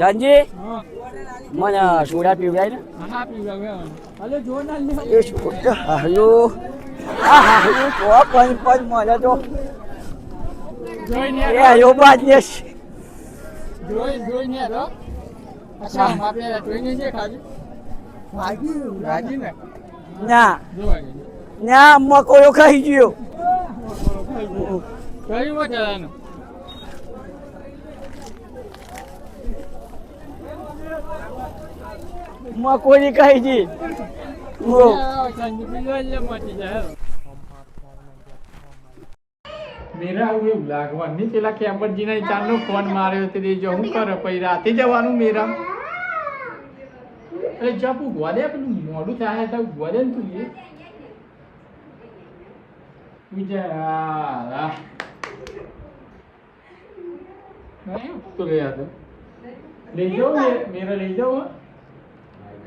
ધનજી મને સોડા પીવડાય ને. એ સોડા, હાલો. આ હાલો, તો પણ પણ મને તો. એ હાલો બાદ ને જોઈ ને. ને મકોડો ખાઈ ગયો. કયું માં જવાનું કાઈજી મેરા આવું એવું લાગવાનું પેલા કેમ્બરજીને ચાંદનો ફોન માર્યો તે જો હું કરે પછી રાતે જવાનું મેરા. અરે જપ ગોદે પેલું મોડું થાય તો ગોદે ને તું એ. તું નહીં તો લઈ જાઓ, મેરા લઈ જાઓ હો. બાબુ બાબુ જાજે મોડું થાય મારે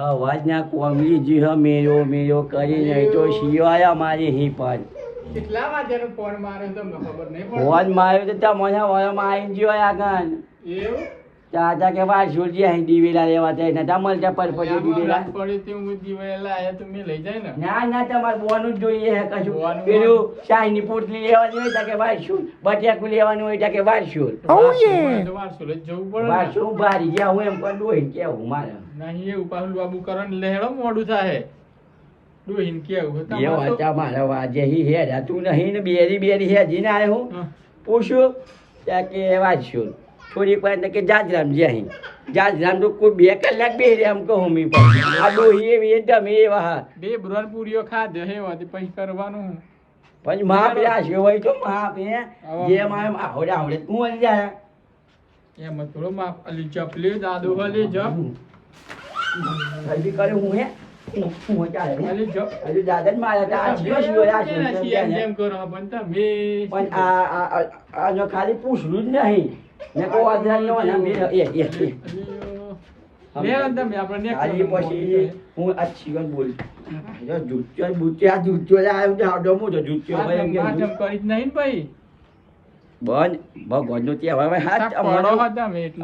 અવાજ ના કોમલી જી હ મેરો મેરો કરી નહીં તો શિયો આયા મારી હી પણ કેટલા વાગ્યાનો ફોન માર્યો તમને ખબર નહીં ફોન માર્યો તો ત્યાં મને વયમાં આવી ગયો આગળ. એવું? ચાચા કે વાર છોડજી અહીં દીવેલા લેવા જાય નતા મળતા પર પડી દીવેલા. પડી તે હું દિવાળીલા આયા તો મેં લઈ જાય ને. ના ના તમારે બોનું જ જોઈએ હે કશું. પેલું શાહીની પોટલી લેવાની હોય કે વારશું બટિયાકું લેવાનું હોય કે વારશું વારસો- તો વારસો લઈ જ જવું પડે ને. વારશું ભારી ગયા હું એમ પણ ડોહી કેવું મારે. નહીં એવું પાછું બાબુ કરો ને લેહેડો મોડું થાય ડોહીને કેવું એ તમારે તો- વાચા મારા વાજે હી હેડા તું નહીં ને બેરી બેરી હેજી ને આવ્યો હું. હા. પૂછ્યું ત્યાં કે વાંચ્યું થોડીક વાર કે જાજરામ જે અહીં જાજરામ તો કોઈ બે કલાક બે રે એમ કહું મી પણ આ ડોહી એવી એ તમે એવા હા. બે બ્રોન પૂરીઓ ખાધે હે વાતે પછી કરવાનું. પછી માપ છે હોય તો માપ હે. જે મારે આવડે આવડે તું અલી જાય. એમ થોડો માફ અલી ચપલી દાદુ હલી જપ. હજી કરે હું હે. અલી ખાલી પૂછડું જ નહીં. ને કો આધાર નો ને બે એ એ એ લે તમે આપણે ખાલી પછી હું આ જીવન બોલ. જો જુચ્ચો બુચ્ચો આ જુચ્ચો લાવ્યો તો આવડો મોટો જુચ્ચો ભાઈ એમ કે માધમ કરી જ નહીં ભાઈ. ભગવાનનો હાથ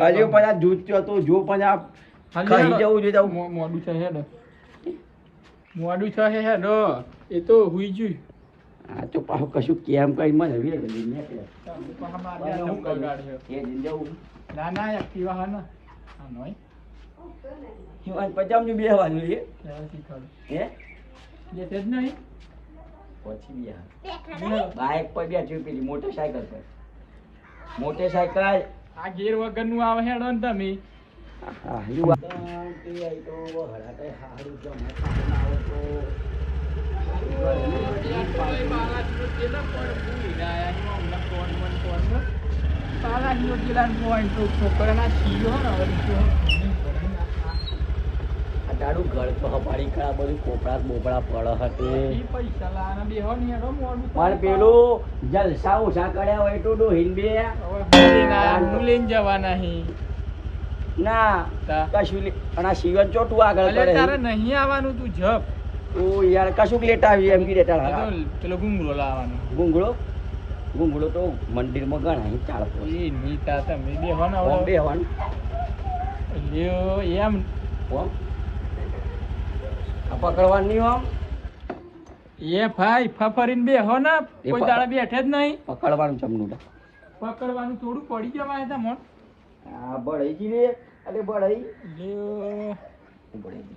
અલ્યો પણ આ જુચ્ચો તો જો પણ આ ખાઈ જવું જોઈએ મોડું છે હેડો. મોડું છે હે એ તો હુઈ ગયું. આ તો પાછું કશું કેમ કઈ મને હવે ગલી ને પાછા મારે આ ધક્કો ગાડ્યો. એ જવું. ના ના એક્ટિવા હા ને નોય. હું આજ પચામનું બેહવાનું શીખવાડું હે? જ નહીં. પછી બેહ. બાઇક પર બેઠી પેલી મોટરસાયકલ પર. મોટરસાયકલ. આ ગેર વગરનું આવે હેડો ને તમે. હા યુ આ તે હરાતે હારું જો મને ખાવાનું આવે તો આ તારું ઘર તો હપાડી ખરા બધું કોપડા બોપડા પડ હતે. મારે પેલું જલસા ઓછા કર્યા હોય તો ડોહીન બે. જવાના હી. ના. કશું અને શિવન ચોટું આગળ તારે નહીં આવવાનું તું જપ. ઓ યાર કશુંક લેટા આવી એમ કી લેટા તો પેલો ગુંગળો લાવવાનો. ગુંગળો? ગુંગળો તો મંદિરમાં ગણાય ચાલતો એ નીતા તમે બેહવાના ઓમ. બેહવાનું. લ્યો એમ. ઓમ આ પકડવાનું ઓમ એ ભાઈ ફફરીને બેહો ને કોઈ દાડા બેઠે જ નહીં. પકડવાનું ચમનું પકડવાનું થોડું પડી જવાય છે મોન. આ બળાઈ જી રે અરે બળાઈ. લ્યો. હું બળાઈ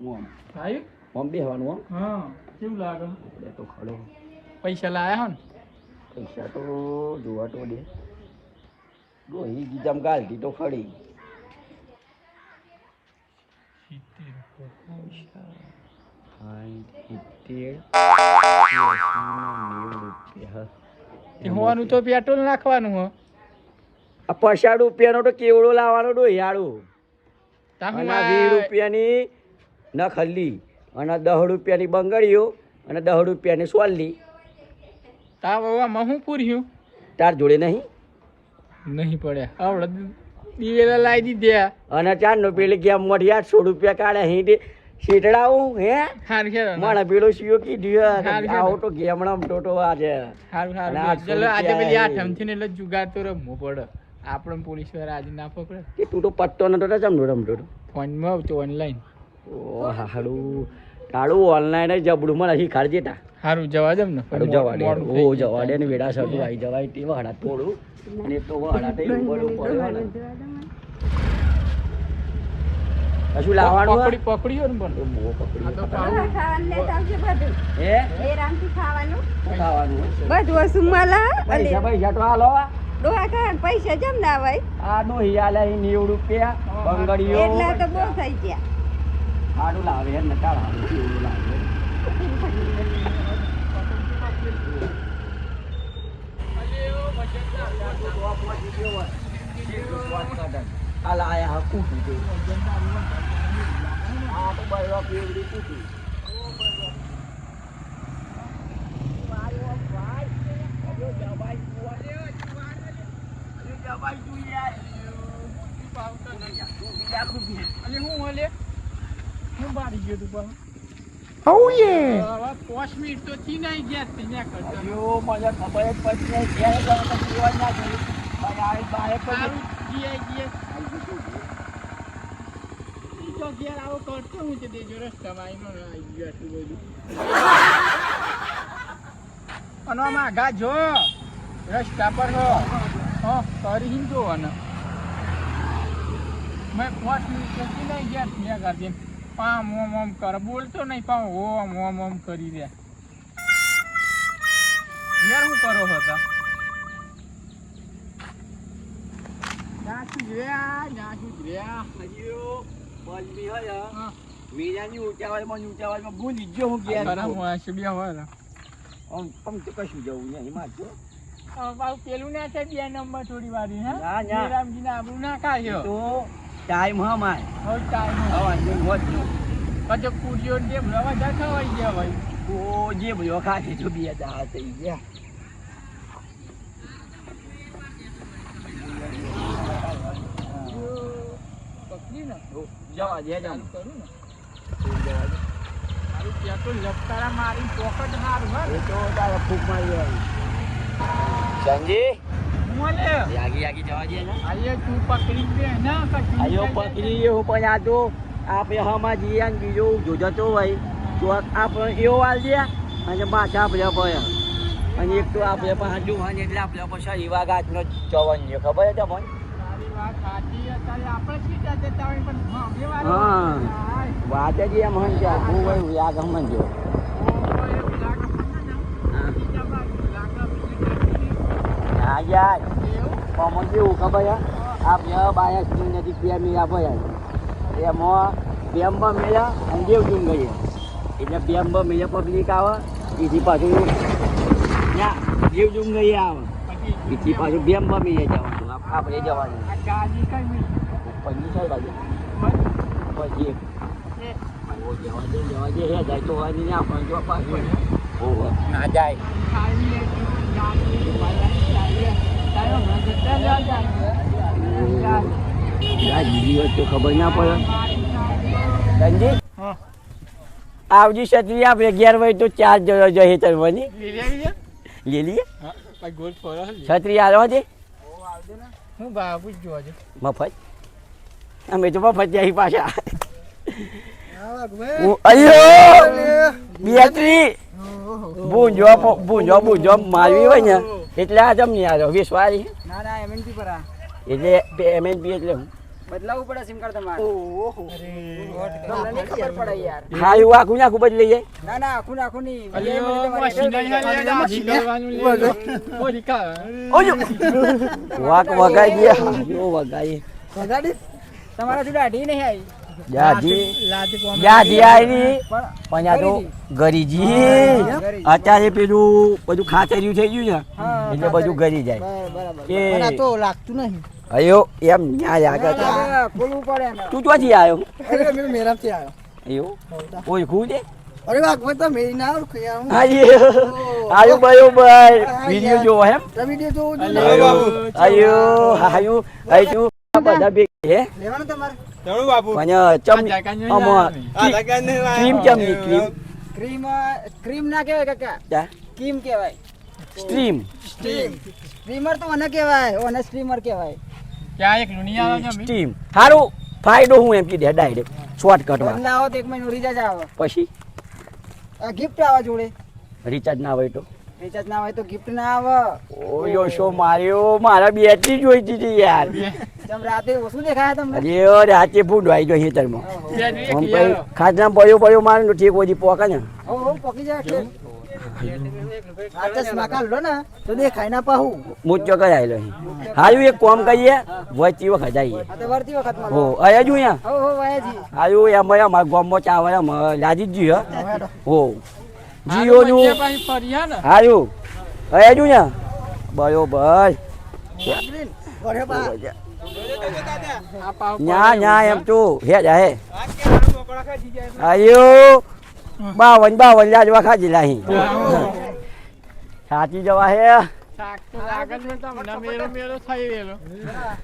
ઓમ ભાઈ ઓમ બેહવાનું ઓમ હા કેવું લાગે આપણે તો ખડો પૈસા લાયા હો ને પૈસા તો જોવા તો દે ડોહી ગીજામ ગાલતી તો ખડી સાઠ, સિત્તેર, એંસી, નેવું રૂપિયા. તે હોવાનું તો પેટ્રોલ નાખવાનું હો આ પચાસ રૂપિયાનો તો કેવડો લાવવાનો ડોહિયાળું વીસ રૂપિયાની ન ખલ્લી. અને દહ રૂપિયાની બંગડીઓ અને દહ રૂપિયાની સોલ્લી તા બાબા હું પૂર્યું? તાર જોડે નહીં? નહીં પડ્યા. આવડે. દિવેલા લાવી દીધા. અને ચારનો પેલી ગેમ મોટી આઠસો રૂપિયા કાઢે અહીં શીટડાવું હે? મને પેલો શિયો કીધું આવો તો ગેમણામ ટોટો આજે. હારું હારું આ ચલો આજે પેલી આ છોકરી ઠમથી ને એટલે જુગાર તો રમવો પડે. આપણે પોલીસવાળા આજે ના પકડે. તું તો પત્તો નતો રમતો તો. ફોનમાં આવતો ઓનલાઈન ઓ હાડું. તાળું ઓનલાઈન જ જબડું મને શીખાડજે તા. હારું જવા દમ ને. હાડું જવા દે. મોડું ઓ જવા દે ને વેડા સટું આવી જવાય તે વહાડા તોડું અને તો વહાડા તે ઉપર ઉપર કશું લાવવાનું પકડી પકડ્યો ને પણ. તો બહુ પકડી આ તો પકડી. પાવું ખાવાનું લેતા આવજો બધું. હે? આરામથી ખાવાનું. ખાવાનું બધું વસ્તુ મળે પૈસા પૈસા તો હાલો ડોહા ખાવા પૈસા જમ ના હોય. આ નો આલે અહીં નેવું રૂપિયા બંગડીઓ. એટલા તો બહુ થઈ ગયા. આડું લાવે હે ને તાળ હારું કેવું લાવે આ લાયા હા કૂટું તે. આ તો બૈરો કેવડી કૂટું. અલે હું ઓલે હું બારી ગયો તું પણ. હવે પાંચ મિનિટ તો ચીનાઈ નહીં ગયા તે ન્યા કરતા. અയ്યો, મને ખબર જ પડતી નહીં. ક્યારે ગયો તો પીવા ના ગયું. ભાઈ આવી બારે પડી. સારું જીઆઈ ગયા. ઈ તો ઘેર આવો કરતો હું તે દેજો રસ્તામાં આવીને આવી ગયું આટલું બધું. અને આમ આગા જો રસ્તા પર હો. હો કરી હિન જો અને મેં પાંચ મિનિટ નહીં ગયા ત્યાં કરતી પામ ઓમ ઓમ કર. બોલતો નહીં પામ ઓમ ઓમ ઓમ કરી રહ્યા. યાર હું કરો હતા નાસું રહ્યા નાસું રહ્યા હજીઓ બલબી હોય મીરાની ઊંચાવાળીમાં ને ઊંચાવાળીમાં ભૂલી જ ગયો હું ગયા ગરમ હું આ છે બે હોય આમ આમ તો કશું જવું નહીં એમાં જો. પેલું ના થાય બે નંબર થોડી વાર હા? ના, ના. જયરામજીને ના કાઢ્યો તો ટાઈમ હા માય. હવે ટાઈમ હવે જે હોત જો પછી કુડિયો ને જેમ જા ખાવાઈ ગયા ભાઈ તો જે ભયો ખાધે જો બે દા થઈ ગયા. પકડી ને. જવા દે ચાલુ કરું ને. તો લપતારા મારી પોકટ હારું હે. તો તારે ફૂક મારી. સંજી? મોલે યાગી યાગી જવા દે આયે તું પકડી દે ના આયો પકડી હું પણ આ તો આપણે હમા ને બીજો જોજો તો હોય. તો આપણે એવો વાલ દે અને પાછા આપણે ભય અને એક તો આપણે જોવાની એટલે આપણે પછી એવા ચવન છે. ખબર છે તમને? વાત સીધા જતા હોય પણ સામે વાળો હા. હાય. વાત જ એમ હન છે આખું હોય યાગ હમન જો ઓ, એ પેલા કપાના ના. બીજા બાજુ લાકડા બીજી કાઢી હા યાર? કોમન કેવું ખબર છે આપણે બાયા બે મેળા ભયા એમાં બેમમાં મેળા અને દેવજુમ ગઈએ એટલે બેમમાં મેળા પબ્લિક આવે બીજી પાછું ના દેવજુમ ગઈએ આવે બીજી પાછું બેમમાં મેળા જવાનું આપણે જવાનું આ પછી સાહેબ પછી જવા દે જાય તો હોય નહીં આપણે જો પાછું ના જાય બીજી આવજી છત્રી આપણે અગિયાર વાગે તો ચાર ચરવાની લીલે લઈ મફત. અમે તો મફત જાય પાછા. અయ్యో બેટરી ભૂંજો મારવી હોય ને. એટલે આ જમ નહીં આવ્યો વાળી ના ના એમએનપી પર આ. એટલે એમએનપી એટલે બદલાવવું પડે સિમ કાર્ડ તમારે. ઓહો. તમને ખબર પડે યાર. હા એવું આખું ને આખું બદલી જાય. ના ના આખું નાખું. નહીં. ઓજો વાક વગાઈ ગયા. જો વગાઈ. તમારા જોડે અઢી નહીં આવી. આ ગરીજી. અત્યારે પેલું બધું ખાતર્યું થઈ ગયું ને એટલે બધું ગરી જાય. એ. તો લાગતું નહીં. અયો એમ ન્યાય આગળ. ખોલવું પડે તું ક્યાંથી આવ્યો? અરે મેં મેરામથી આવ્યો. એવું? ઓળખું છે? અરે વાહ તો મેરી ના ઓળખું આયો આયો બરોબર વીડિયો જોવો એમ વીડિયો જોવું આયો આયો આયો બધા. ભેગા હે? લેવાનું તમારે? ચણું બાપુ પણ ચમ. આ લગન ને ક્રીમ ક્રીમ? ક્રીમ ક્રીમ ના કહેવાય કાકા. ક્રીમ કહેવાય. સ્ટ્રીમ સ્ટ્રીમ સ્ટ્રીમર તો મને કહેવાય ઓને સ્ટ્રીમર કહેવાય. ક્યાં એક લુનિયા આવે સ્ટીમ સારું ફાયદો હું એમ કીધે ડાયરેક્ટ શોર્ટકટમાં ના આવો તો એક મહિનો રિચાર્જ આવે. પછી? ગિફ્ટ આવે જોડે. રિચાર્જ ના હોય તો? રિચાર્જ ના હોય તો ગિફ્ટ ના આવે. ઓયો શો માર્યો? મારા બેટરી જોઈતી હતી યાર. તમ રાતે ઓછું દેખાય તમને? અરે રાતે ફૂડ આવી ગયો ખેતરમાં. પછી ખાટલા પડ્યો પડ્યો મારે ઠીક ઓછી પોકા ને. ઓ પોકી જાય તો દેખાય ના પાહું. મૂચ્યો કરાયેલો હારું એક કોમ કહીએ વચ્ચી વખત આવીએ આ તો વરતી વખત હો અહીંયા? જો વાયાજી હારું એમ અમારા ગામમાં ચાવર એમ લાજી જ જીઓ હો. જીઓનું હારું અહીંયા જો ને? બરોબર. ન્યા ન્યા એમ તો હે. જા હે આયો બાવન બાવન લાજવા ખાજી લાહી. સાચી જવા હે?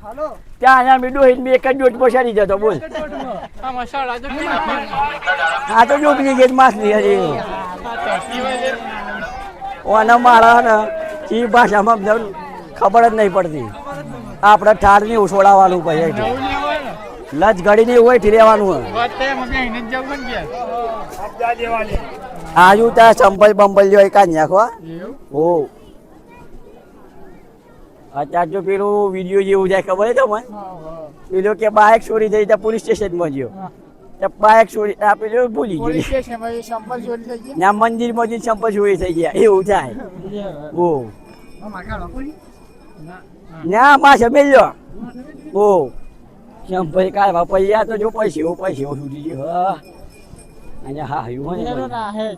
હાલો ત્યાં ના મેં એક જ ડોટ પછાડી જતો બોલ. આ તો ડૂબી ગઈ માછલી હજી ઓના મારા ને એ ભાષામાં ખબર જ નહીં પડતી. આપણે ઠારની ઉછોડાવાનું પછી લજ ઘડી નહીં હોય. થી રહેવાનું આજુ ત્યાં સંપલ બંપલ જો કાઢી નાખો હો અત્યારે જો પેલું વીડિયો જેવું જાય ખબર છે તમને? પેલો કે બાઇક ચોરી થઈ ત્યાં પોલીસ સ્ટેશનમાં ગયો. બાઇક ચોરી આપી પેલો ભૂલી ગયો. ત્યાં મંદિરમાં જઈને સંપલ ચોરી થઈ ગયા. એવું થાય. ઓ ના માસે મેલ્યો. ઓ સંપલ કાઢવા પૈયા તો જો પૈસે પૈસે સુધી ગયો હા. અને હા હયું હોય ને રાહે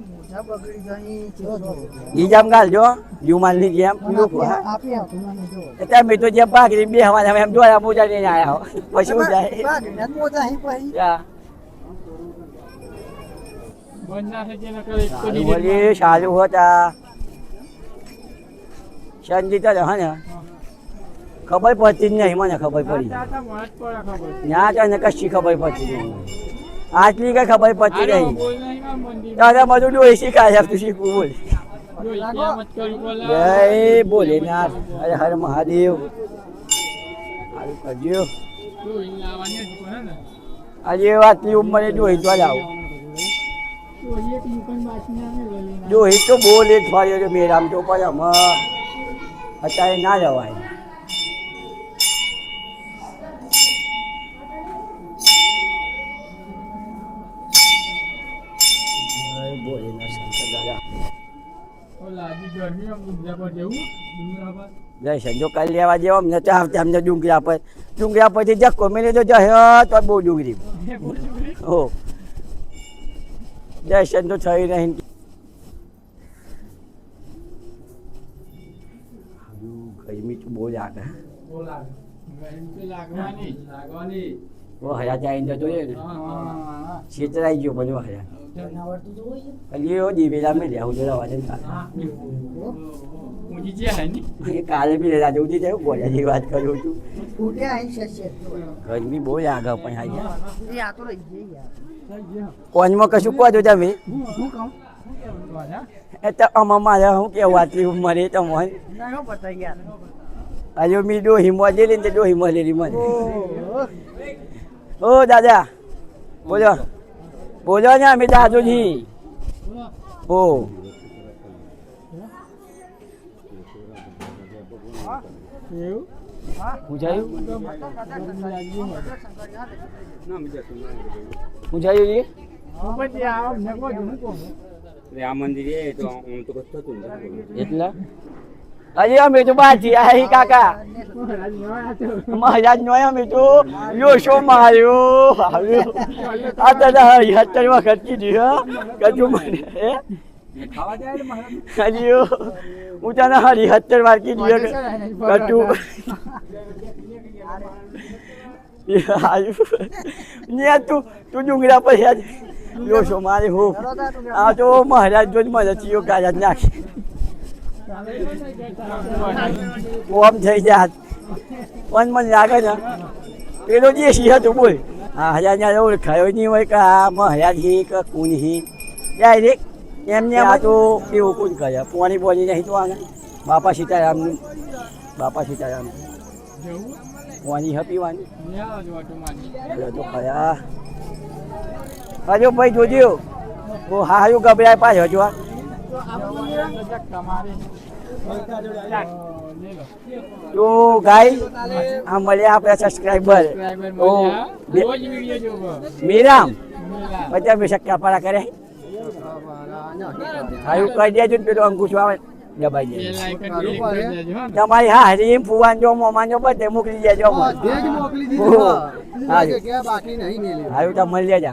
મોઢા બગડી જાય જો ઈ જામ ગાલજો યુમાનની જેમ લોકો હા? આપી આપું મને જો. એટલે મેં તો જેમ પાકડી બે હવા એમ જોયા મોજા લઈને આવ્યા. હો પછી શું જાય. સારું હોતા. સંજીતા હા ને? ખબર પડતી જ નહીં મને ખબર પડી. ના ને કશી ખબર પડતી નહીં. આટલી કઈ ખબર પડતી નહીં. દાદા બધું ડોહી શીખાય તું શીખવું બોલ. જય ભોલેનાથ અરે હર મહાદેવ. સારું કરજો. આજે આટલી ઉંમરે જોઈ તો જાવ જોઈ તો બોલે જ ફર્યો છે મેરામ તો પણ આમાં. અત્યારે ના જવાય. જય જો કાલે લેવા જેવો અમને આવતા અમને ડુંગરા પર ડુંગળી પરથી જક્કો મેલે તો જય તો બહુ ડુંગરી હો જય તો થઈ નહીં. ગરમી તો બહુ લાગે ઓ હયા જાય જતો રે ને. છેતરાઈ ગયો બધો હયા અલી દીવેલા મેં રહ્યા હું જરા વાજન કાલે બી લેલા જવું છે બોલ્યા જેવી વાત કરું છું. ફૂટ્યા અહીં છે ગરમી બહુ લાગે પણ એ આ તો રહી જાય યાર. કોનમાં કશું કહો છો તમે? હું કહું? એ તો આમાં મારે શું કેવું આટલી ઉંમરે તો મને હજુ મી ડોહી મળેલી ને ડોહી મને ઓ દાદા બોલો. બોલો ને અમે દાદુજી ઓ. જી મંદિર તો તો કશું એટલા? અરે અમે તો બાજી આહી કાકા. મહારાજ નો અમે તો યોશો માર્યો? આવ્યો. આ હત્તર વખત કીધી હા. કજુ મને હે? હજી હું. તને હરી હત્તર વાર કીધી કજુ ને તું તું ડુંગરા પર યાદ યોશો મારે હો. આ તો મહારાજ જોઈને મને ચિયો ગાજા નાખે. ઓમ થઈ જાત. પણ મને લાગે ને પેલો જે સિંહ હતો બોલ. હા હજાર ને ઓળખાયો નહીં હોય કે આ મહારાજ હી કે કુન હી? ડાયરેક્ટ એમને આ તો એવું કોઈ કર્યા પોણી બોલી નહીં તો આને બાપા સીતારામનું બાપા સીતારામ પોણી હ પીવાની. ને આવો જો ઓટો મારી એ તો ખયા હજુ ભાઈ જોજો. બહુ હજુ ગભરાય પાછ હજુ લો તો ગાય આ મળ્યા આપણા સબસ્ક્રાઈબર ઓ મીરામ. બધા બી શક્યા પાડા કરે. હારું કરી દેજો ને પેલો અંકુશ આવે દબાઈ હો. ને. તમારી હા હરી ફુવાન જો મોમાન જો બધે મોકલી દેજો મોકલી. દીધી હારું. કે બાકી નહીં હારું તો મળી.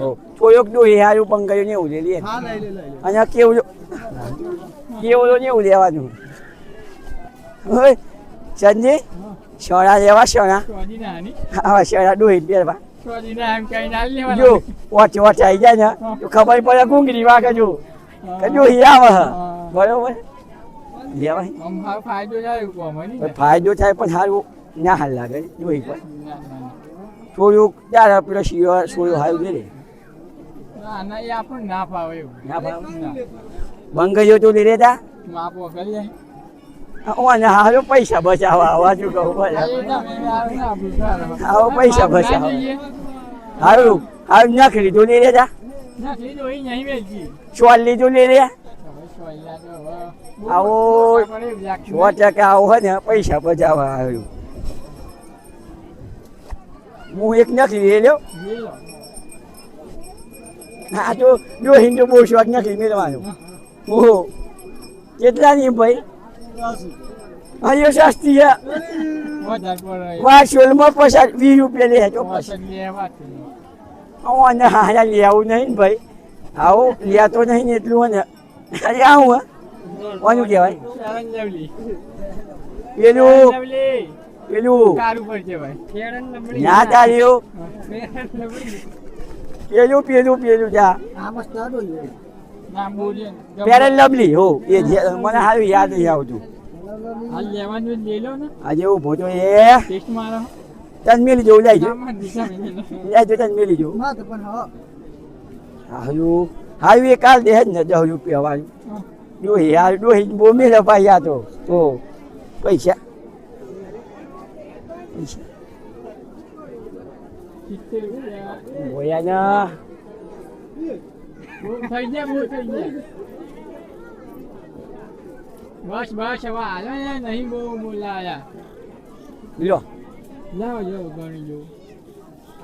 હો. થોડોક ડોહી હારું પણ ગયું ને એવું લે હા લઈ લે લઈ લે. અને કેવું કેવું ને એવું લેવાનું. સંજી સોના લેવા સોના. હા સોના ડોહી પહેરવા. જો વોચ વોચ આવી જાય ને. તો ખબર પડે ગુંગરી વાગે જો. કજો ડોહી આવે હે. બરોબર? ફાયદો થાય. પણ પણ સારું ના હાલ લાગે જોઈ ના. થોડુંક ત્યારે પેલો શિયો સોયો હાલ દે રે. ના, ના, એ ના ફાવે બંગ. બંગજો તો લઈ લેતા માપો અને હારું પૈસા બચાવવા વાજુ કહું આવે પૈસા બચાવો. હારું હારું, નાખી લીધું લઈ નહીં વેચી. ચોલ લીધું લઈ બહુ આવો, સો ટકા આવો હોય ને, પૈસા બચાવવા આવ્યું હું એક નથી લઈ લ્યો નહીં. આ તો જો હિન્દુ બહુ શોખ નથી મેળવાનું ઓહો, કેટલા ની ભાઈ અહીંયા સસ્તી છે વધારે પડે. વા શોલમાં પચાસ વીસ રૂપિયા લે તો. અને હારા લેવું નહીં ને ભાઈ આવું, લેતો નહીં ને એટલું ને અરે આવું, હે કોનું કહેવાય. પેલું. પેલું. ના લવલી. પેલું પેલું પેલું જા પેરલ લવલી હો એ મને સારું યાદ નહીં આવતું. હાલ લેવાનું લઈ લો ને. આજે એવું ભોજો એ. ટેસ્ટ મારો. તન મેલી જો. લઈ જો લઈ જો તન મેલી જો ના તો હા. હારું. હારું એ કાલ દેહ જ ને દસ રૂપિયા વાળું. ડોહી હાલ ડોહી બહુ મેળા પાયા આ તો. ઓ પૈસા. પૈસા. સિત્તેર રૂપિયા. ના. બહુ થઈ ગયા બહુ થઈ ગયા બસ બસ હવે હાલો નહીં બહુ બોલાયા લો લાવો જો ગણી જો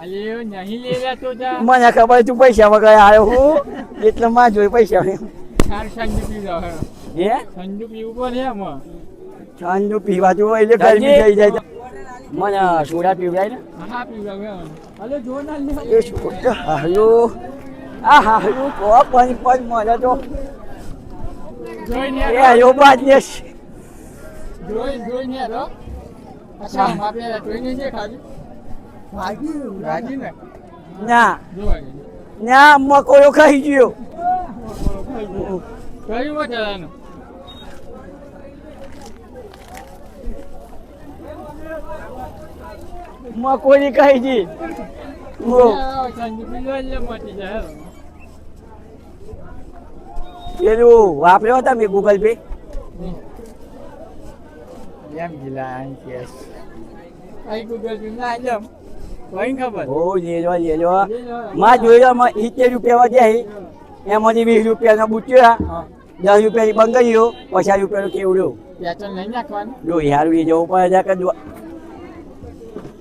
અલે નહીં લેલા તો જા મને ખબર તું પૈસા વગર આવ્યો હું. એટલે માં જોઈ પૈસા સારું સંજુ પીવો હે? સંજુ પીવું પડે આમાં ઠંડુ પીવા જો એટલે ગરમી થઈ જાય. મને સોડા પીવડાય ને. હા પીવા હવે અલે જો ના લે. એ સોડા હારું આ હારું કો પણ પણ મને તો જોઈને એ આયો બાદ ને જોઈ જોઈને રો અચ્છા આપણે જોઈને જે ખાધું ભાગ્યું રાજી ને? ના. મકોયો ખાઈ ગયો. કયું મકોડી ખાઈ ગઈ. મટી જાય. પેલું વાપર્યો હતા મેં ગૂગલ પે એમ ગીલા આઈ ગૂગલ પે ના રૂપિયા દસ રૂપિયાની બંગડીઓ પચાસ રૂપિયાનું કેવડું. પેચન જો યાર એ જવું પડે કે જો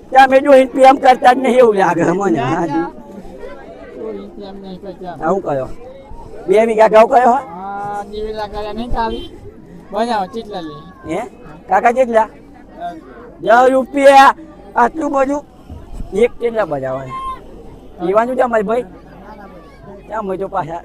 ત્યાં મેં જોઈને કરતા જ નહીં એવું લાગે મને હાજી. શું એમ બે વીઘા ઘઉં કયો હો? દિવેલા કર્યા નહીં કાલી. બનાવો ચીટલા લે. હે? કાકા કેટલા દસ રૂપિયા આટલું બધું એક કેટલા બજાવવાનું પીવાનું છે અમારી ભાઈ? ત્યાં મજો તો પાછા